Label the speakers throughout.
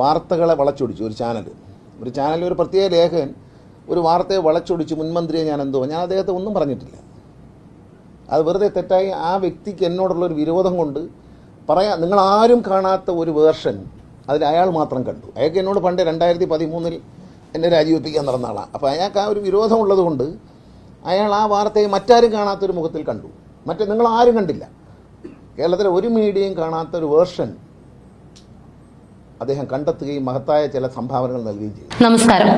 Speaker 1: വാർത്തകളെ വളച്ചൊടിച്ചു ഒരു ചാനൽ ഒരു ചാനലിൽ ഒരു പ്രത്യേക ലേഖൻ ഒരു വാർത്തയെ വളച്ചൊടിച്ച് മുൻമന്ത്രിയെ ഞാൻ എന്തോ ഞാൻ അദ്ദേഹത്തെ ഒന്നും പറഞ്ഞിട്ടില്ല. അത് വെറുതെ തെറ്റായി ആ വ്യക്തിക്ക് എന്നോടുള്ള ഒരു വിരോധം കൊണ്ട് പറയാ നിങ്ങൾ ആരും കാണാത്ത ഒരു വേർഷൻ അതിൽ അയാൾ മാത്രം കണ്ടു. അയാൾക്ക് എന്നോട് പണ്ട് രണ്ടായിരത്തി പതിമൂന്നിൽ എന്നെ രാജിവെപ്പിക്കാൻ നടന്ന ആളാണ് അപ്പോൾ അയാൾക്ക് ആ ഒരു വിരോധമുള്ളത് കൊണ്ട് അയാൾ ആ വാർത്തയെ മറ്റാരും കാണാത്തൊരു മുഖത്തിൽ കണ്ടു. മറ്റേ നിങ്ങൾ ആരും കണ്ടില്ല. കേരളത്തിലെ ഒരു മീഡിയയും കാണാത്ത ഒരു വേർഷൻ അദ്ദേഹം കണ്ടെത്തുകയും മഹത്തായ ചില സംഭാവനകൾ നൽകുകയും ചെയ്തു.
Speaker 2: നമസ്കാരം.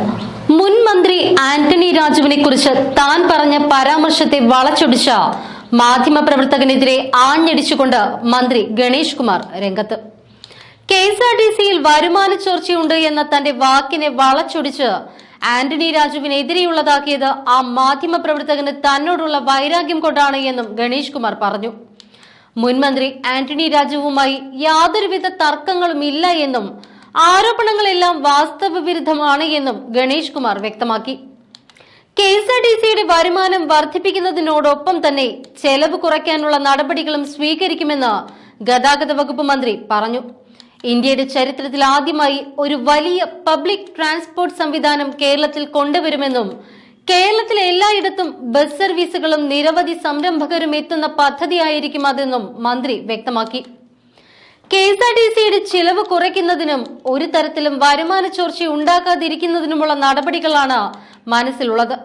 Speaker 2: മുൻ മന്ത്രി ആന്റണി രാജുവിനെ കുറിച്ച് താൻ പറഞ്ഞ പരാമർശത്തെ വളച്ചൊടിച്ച മാധ്യമപ്രവർത്തകനെതിരെ ആഞ്ഞടിച്ചുകൊണ്ട് മന്ത്രി ഗണേഷ് കുമാർ രംഗത്ത്. കെ എസ് ആർ ടി സിയിൽ വരുമാന ചോർച്ചയുണ്ട് എന്ന തന്റെ വാക്കിനെ വളച്ചൊടിച്ച് ആന്റണി രാജുവിനെതിരെയുള്ളതാക്കിയത് ആ മാധ്യമപ്രവർത്തകന് തന്നോടുള്ള വൈരാഗ്യം കൊണ്ടാണ് എന്നും ഗണേഷ് കുമാർ പറഞ്ഞു. മുൻമന്ത്രി ആന്റണി രാജുവുമായി യാതൊരുവിധ തർക്കങ്ങളും ഇല്ല എന്നും ആരോപണങ്ങളെല്ലാം വാസ്തവ വിരുദ്ധമാണ് എന്നും ഗണേഷ് കുമാർ വ്യക്തമാക്കി. കെ എസ് ആർ ടി സിയുടെ വരുമാനം വർദ്ധിപ്പിക്കുന്നതിനോടൊപ്പം തന്നെ ചെലവ് കുറയ്ക്കാനുള്ള നടപടികളും സ്വീകരിക്കുമെന്ന് ഗതാഗത വകുപ്പ് മന്ത്രി പറഞ്ഞു. ഇന്ത്യയുടെ ചരിത്രത്തിൽ ആദ്യമായി ഒരു വലിയ പബ്ലിക് ട്രാൻസ്പോർട്ട് സംവിധാനം കേരളത്തിൽ കൊണ്ടുവരുമെന്നും കേരളത്തിലെ എല്ലായിടത്തും ബസ് സർവീസുകളും നിരവധി സംരംഭകരും എത്തുന്ന പദ്ധതിയായിരിക്കും അതെന്നും മന്ത്രി വ്യക്തമാക്കി. കെ എസ് ആർ ടി സിയുടെ ചിലവ് കുറയ്ക്കുന്നതിനും ഒരു തരത്തിലും വരുമാന ചോർച്ച ഉണ്ടാക്കാതിരിക്കുന്നതിനുമുള്ള നടപടികളാണ് മനസ്സിലുള്ളത്.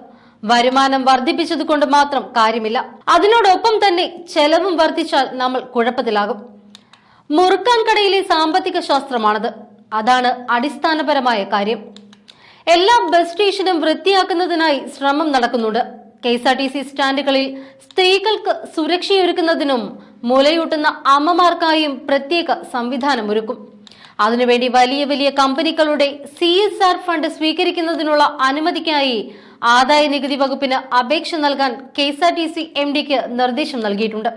Speaker 2: വരുമാനം വർദ്ധിപ്പിച്ചത് കൊണ്ട് മാത്രം കാര്യമില്ല. അതിനോടൊപ്പം തന്നെ ചെലവും വർദ്ധിച്ചാൽ നമ്മൾ കുഴപ്പത്തിലാകും. മുറുക്കാൻ കടയിലെ സാമ്പത്തിക ശാസ്ത്രമാണത്. അതാണ് അടിസ്ഥാനപരമായ കാര്യം. എല്ലാ ബസ് സ്റ്റേഷനും വൃത്തിയാക്കുന്നതിനായി ശ്രമം നടക്കുന്നുണ്ട്. K S R T C സ്റ്റാൻഡുകളിൽ സ്ത്രീകൾക്ക് സുരക്ഷയൊരുക്കുന്നതിനും മുലയൂട്ടുന്ന അമ്മമാർക്കായും പ്രത്യേക സംവിധാനം ഒരുക്കും അതിനുവേണ്ടി വലിയ വലിയ കമ്പനികളുടെ സി എസ് ആർ ഫണ്ട് സ്വീകരിക്കുന്നതിനുള്ള അനുമതിക്കായി ആദായ നികുതി വകുപ്പിന് അപേക്ഷ നൽകാൻ K S R T C M ഡിക്ക് നിർദ്ദേശം നൽകിയിട്ടുണ്ട്.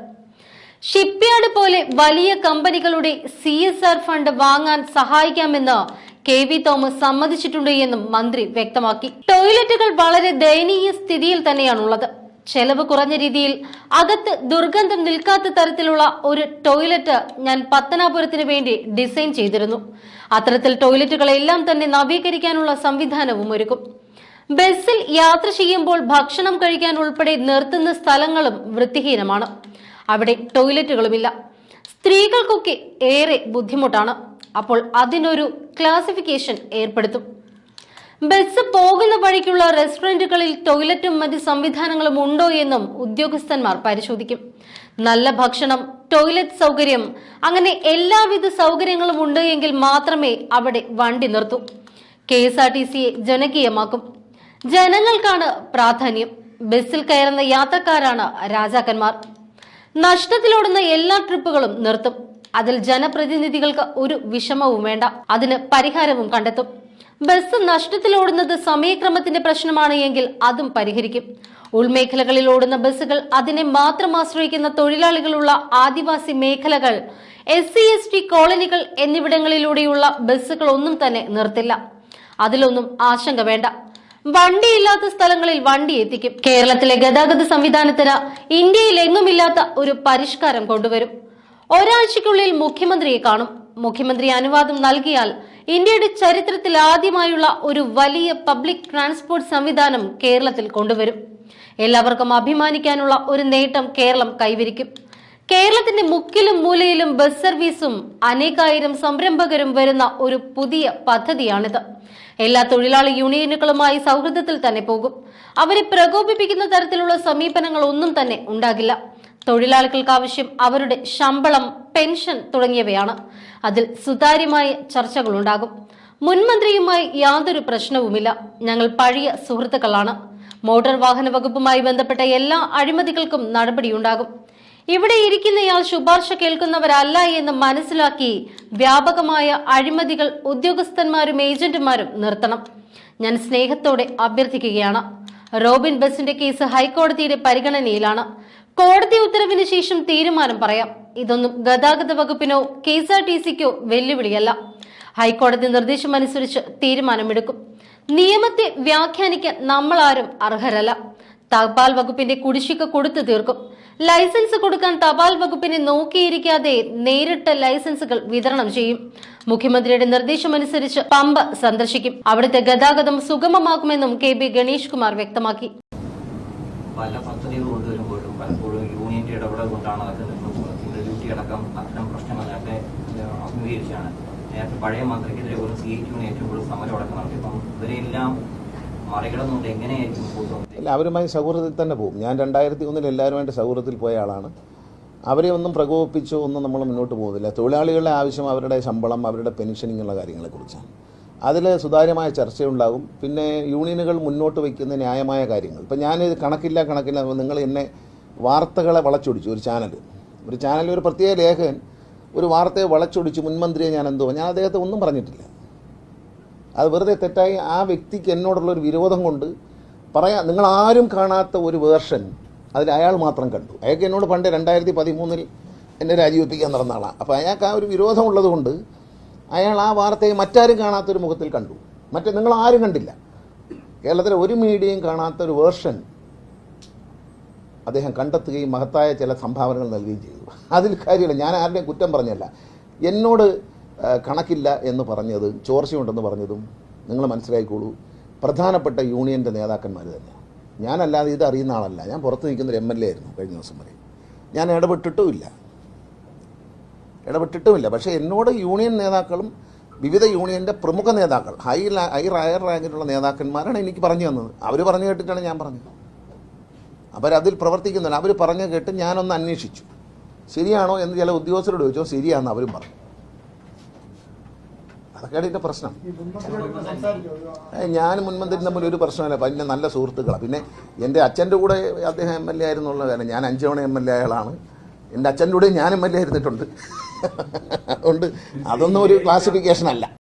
Speaker 2: ഷിപ്പ്യാർഡ് പോലെ വലിയ കമ്പനികളുടെ സി എസ് ആർ ഫണ്ട് വാങ്ങാൻ സഹായിക്കാമെന്ന് കെ വി തോമസ് സമ്മതിച്ചിട്ടുണ്ട് എന്നും മന്ത്രി വ്യക്തമാക്കി. ടോയ്ലറ്റുകൾ വളരെ ദയനീയ സ്ഥിതിയിൽ തന്നെയാണുള്ളത്. ചെലവ് കുറഞ്ഞ രീതിയിൽ അകത്ത് ദുർഗന്ധം നിൽക്കാത്ത തരത്തിലുള്ള ഒരു ടോയ്ലറ്റ് ഞാൻ പത്തനാപുരത്തിന് വേണ്ടി ഡിസൈൻ ചെയ്തിരുന്നു. അത്തരത്തിൽ ടോയ്ലറ്റുകളെല്ലാം തന്നെ നവീകരിക്കാനുള്ള സംവിധാനവും ഒരുക്കും. ബസ്സിൽ യാത്ര ചെയ്യുമ്പോൾ ഭക്ഷണം കഴിക്കാൻ ഉൾപ്പെടെ നിർത്തുന്ന സ്ഥലങ്ങളും വൃത്തിഹീനമാണ്. അവിടെ ടോയ്ലറ്റുകളുമില്ല. സ്ത്രീകൾക്കൊക്കെ ഏറെ ബുദ്ധിമുട്ടാണ്. അപ്പോൾ അതിനൊരു ക്ലാസിഫിക്കേഷൻ ഏർപ്പെടുത്തും. ബസ് പോകുന്ന വഴിക്കുള്ള റെസ്റ്റോറന്റുകളിൽ ടോയ്ലറ്റും മറ്റ് സംവിധാനങ്ങളും ഉണ്ടോ എന്നും ഉദ്യോഗസ്ഥന്മാർ പരിശോധിക്കും. നല്ല ഭക്ഷണം ടോയ്ലറ്റ് സൗകര്യം അങ്ങനെ എല്ലാവിധ സൗകര്യങ്ങളും ഉണ്ട് എങ്കിൽ മാത്രമേ അവിടെ വണ്ടി നിർത്തൂ. കെ എസ് ആർ ടി സിയെ ജനകീയമാക്കും. ജനങ്ങൾക്കാണ് പ്രാധാന്യം. ബസ്സിൽ കയറുന്ന യാത്രക്കാരാണ് രാജാക്കന്മാർ. നഷ്ടത്തിലോടുന്ന എല്ലാ ട്രിപ്പുകളും നിർത്തും. അതിൽ ജനപ്രതിനിധികൾക്ക് ഒരു വിഷമവും വേണ്ട. അതിന് പരിഹാരവും കണ്ടെത്തും. ബസ് നഷ്ടത്തിലോടുന്നത് സമയക്രമത്തിന്റെ പ്രശ്നമാണ് എങ്കിൽ അതും പരിഹരിക്കും. ഉൾമേഖലകളിൽ ഓടുന്ന ബസ്സുകൾ അതിനെ മാത്രം ആശ്രയിക്കുന്ന തൊഴിലാളികളുള്ള ആദിവാസി മേഖലകൾ എസ് സി എസ് ടി കോളനികൾ എന്നിവിടങ്ങളിലൂടെയുള്ള ബസ്സുകൾ ഒന്നും തന്നെ നിർത്തില്ല. അതിലൊന്നും ആശങ്ക വേണ്ട. വണ്ടിയില്ലാത്ത സ്ഥലങ്ങളിൽ വണ്ടി എത്തിക്കും. കേരളത്തിലെ ഗതാഗത സംവിധാനത്തിന് ഇന്ത്യയിൽ എങ്ങുമില്ലാത്ത ഒരു പരിഷ്കാരം കൊണ്ടുവരും. ഒരാഴ്ചയ്ക്കുള്ളിൽ മുഖ്യമന്ത്രിയെ കാണും. മുഖ്യമന്ത്രി അനുവാദം നൽകിയാൽ ഇന്ത്യയുടെ ചരിത്രത്തിൽ ആദ്യമായുള്ള ഒരു വലിയ പബ്ലിക് ട്രാൻസ്പോർട്ട് സംവിധാനം കേരളത്തിൽ കൊണ്ടുവരും. എല്ലാവർക്കും അഭിമാനിക്കാനുള്ള ഒരു നേട്ടം കേരളം കൈവരിക്കും. കേരളത്തിന്റെ മുക്കിലും മൂലയിലും ബസ് സർവീസും അനേകായിരം സംരംഭകരും വരുന്ന ഒരു പുതിയ പദ്ധതിയാണിത്. എല്ലാ തൊഴിലാളി യൂണിയനുകളുമായി സൗഹൃദത്തിൽ തന്നെ പോകും. അവരെ പ്രകോപിപ്പിക്കുന്ന തരത്തിലുള്ള സമീപനങ്ങൾ ഒന്നും തന്നെ ഉണ്ടാകില്ല. തൊഴിലാളികൾക്ക് ആവശ്യം അവരുടെ ശമ്പളം പെൻഷൻ തുടങ്ങിയവയാണ്. അതിൽ സുതാര്യമായ ചർച്ചകളുണ്ടാകും. മുൻമന്ത്രിയുമായി യാതൊരു പ്രശ്നവുമില്ല. ഞങ്ങൾ പഴയ സുഹൃത്തുക്കളാണ്. മോട്ടോർ വാഹന വകുപ്പുമായി ബന്ധപ്പെട്ട എല്ലാ അഴിമതികൾക്കും നടപടിയുണ്ടാകും. ഇവിടെ ഇരിക്കുന്നയാൾ ശുപാർശ കേൾക്കുന്നവരല്ല എന്ന് മനസ്സിലാക്കി വ്യാപകമായ അഴിമതികൾ ഉദ്യോഗസ്ഥന്മാരും ഏജന്റുമാരും നിർത്തണം. ഞാൻ സ്നേഹത്തോടെ അഭ്യർത്ഥിക്കുകയാണ്. റോബിൻ ബസിന്റെ കേസ് ഹൈക്കോടതിയുടെ പരിഗണനയിലാണ്. കോടതി ഉത്തരവിന് ശേഷം തീരുമാനം പറയാം. ഇതൊന്നും ഗതാഗത വകുപ്പിനോ കെ എസ് ആർ ടി സിക്കോ വെല്ലുവിളിയല്ല. ഹൈക്കോടതി നിർദ്ദേശം അനുസരിച്ച് തീരുമാനമെടുക്കും. നിയമത്തെ വ്യാഖ്യാനിക്കാൻ നമ്മൾ ആരും അർഹരല്ല. തപാൽ വകുപ്പിന്റെ കുടിശ്ശിക കൊടുത്തു തീർക്കും. ലൈസൻസ് കൊടുക്കാൻ തപാൽ വകുപ്പിനെ നോക്കിയിരിക്കാതെ നേരിട്ട് ലൈസൻസുകൾ വിതരണം ചെയ്യും. മുഖ്യമന്ത്രിയുടെ നിർദ്ദേശം അനുസരിച്ച് പമ്പ സന്ദർശിക്കും. അവിടുത്തെ ഗതാഗതം സുഗമമാക്കുമെന്നും കെ ബി ഗണേഷ് കുമാർ വ്യക്തമാക്കി.
Speaker 3: പല പദ്ധതികൾ കൊണ്ടുവരുമ്പോഴും പലപ്പോഴും യൂണിയന്റെ ഇടപെടൽ കൊണ്ടാണ് അതൊക്കെ നിൽക്കുന്നത് സിംഗിൾ ഡ്യൂട്ടി അടക്കം അത്തരം പ്രശ്നങ്ങൾ നേരത്തെ അഭിമുഖീകരിച്ചാണ് നേരത്തെ പഴയ മന്ത്രിക്കെതിരെ ഒരു സി യൂണിയൻ ഏറ്റവും കൂടുതൽ സമരം അടക്കം നടത്തി അപ്പം ഇവരെല്ലാം മറികടന്നുകൊണ്ട് എങ്ങനെയായിരിക്കും
Speaker 1: അല്ല അവരുമായി സൗഹൃദത്തിൽ തന്നെ പോകും. ഞാൻ രണ്ടായിരത്തി ഒന്നിൽ എല്ലാവരുമായിട്ട് സൗഹൃദത്തിൽ പോയ ആളാണ്. അവരെ ഒന്നും പ്രകോപിപ്പിച്ചോ ഒന്നും നമ്മൾ മുന്നോട്ട് പോകുന്നില്ല. തൊഴിലാളികളുടെ ആവശ്യം അവരുടെ ശമ്പളം അവരുടെ പെൻഷനിങ്ങുള്ള കാര്യങ്ങളെക്കുറിച്ചാണ്. അതിൽ സുതാര്യമായ ചർച്ചയുണ്ടാകും. പിന്നെ യൂണിയനുകൾ മുന്നോട്ട് വയ്ക്കുന്ന ന്യായമായ കാര്യങ്ങൾ. ഇപ്പം ഞാൻ കണക്കില്ല കണക്കില്ല. നിങ്ങൾ എന്നെ വാർത്തകളെ വളച്ചൊടിച്ചു ഒരു ചാനൽ ഒരു ചാനലിൽ ഒരു പ്രത്യേക ലേഖകൻ ഒരു വാർത്തയെ വളച്ചൊടിച്ച് മുൻമന്ത്രിയെ ഞാൻ എന്തോ ഞാൻ അദ്ദേഹത്തെ ഒന്നും പറഞ്ഞിട്ടില്ല. അത് വെറുതെ തെറ്റായി ആ വ്യക്തിക്ക് എന്നോടുള്ള ഒരു വിരോധം കൊണ്ട് പറയാം നിങ്ങൾ ആരും കാണാത്ത ഒരു വേർഷൻ അതിൽ അയാൾ മാത്രം കണ്ടു. അയാൾക്ക് എന്നോട് പണ്ട് രണ്ടായിരത്തി പതിമൂന്നിൽ എന്നെ രാജിവെപ്പിക്കാൻ നടന്ന ആളാണ് അപ്പോൾ അയാൾക്ക് ആ ഒരു വിരോധം ഉള്ളതുകൊണ്ട് അയാൾ ആ വാർത്തയെ മറ്റാരും കാണാത്തൊരു മുഖത്തിൽ കണ്ടു. മറ്റേ നിങ്ങൾ ആരും കണ്ടില്ല. കേരളത്തിലെ ഒരു മീഡിയയും കാണാത്തൊരു വേർഷൻ അദ്ദേഹം കണ്ടെത്തുകയും മഹത്തായ ചില സംഭാവനകൾ നൽകുകയും ചെയ്തു. അതിൽ കാര്യമില്ല. ഞാൻ ആരുടെയും കുറ്റം പറഞ്ഞല്ല എന്നോട് കണക്കില്ല എന്ന് പറഞ്ഞത് ചോർച്ചയുണ്ടെന്ന് പറഞ്ഞതും നിങ്ങൾ മനസ്സിലാക്കിക്കോളൂ പ്രധാനപ്പെട്ട യൂണിയന്റെ നേതാക്കന്മാർ തന്നെ. ഞാനല്ലാതെ ഇത് അറിയുന്ന ആളല്ല. ഞാൻ പുറത്ത് നിൽക്കുന്നൊരു എം എൽ എ ആയിരുന്നു കഴിഞ്ഞ ദിവസം വരെ. ഞാൻ ഇടപെട്ടിട്ടുമില്ല. ഇടപെട്ടിട്ടുമില്ല. പക്ഷേ എന്നോട് യൂണിയൻ നേതാക്കളും വിവിധ യൂണിയന്റെ പ്രമുഖ നേതാക്കൾ ഹൈ ഹൈ ഹയർ റാങ്കിലുള്ള നേതാക്കന്മാരാണ് എനിക്ക് പറഞ്ഞു തന്നത്. അവർ പറഞ്ഞു കേട്ടിട്ടാണ് ഞാൻ പറഞ്ഞത്. അവരതിൽ പ്രവർത്തിക്കുന്നില്ല. അവർ പറഞ്ഞു കേട്ട് ഞാനൊന്ന് അന്വേഷിച്ചു. ശരിയാണോ എന്ന് ചില ഉദ്യോഗസ്ഥരോട് ചോദിച്ചോ. ശരിയാണെന്ന് അവരും പറഞ്ഞു. അതൊക്കെയാണ് ഇതിന്റെ പ്രശ്നം. ഞാൻ മുൻമന്ത്രി തമ്മിൽ ഒരു പ്രശ്നമില്ല. പിന്നെ നല്ല സുഹൃത്തുക്കളാണ് പിന്നെ എന്റെ അച്ഛന്റെ കൂടെ അദ്ദേഹം എം എൽ എ ആയിരുന്നുള്ള ഞാൻ അഞ്ചവണ എം എൽ എ ആളാണ്. എന്റെ അച്ഛന്റെ കൂടെ ഞാൻ എം എൽ എ ആയിരുന്നിട്ടുണ്ട്. അതുകൊണ്ട് അതൊന്നും ഒരു ക്ലാസിഫിക്കേഷൻ അല്ല.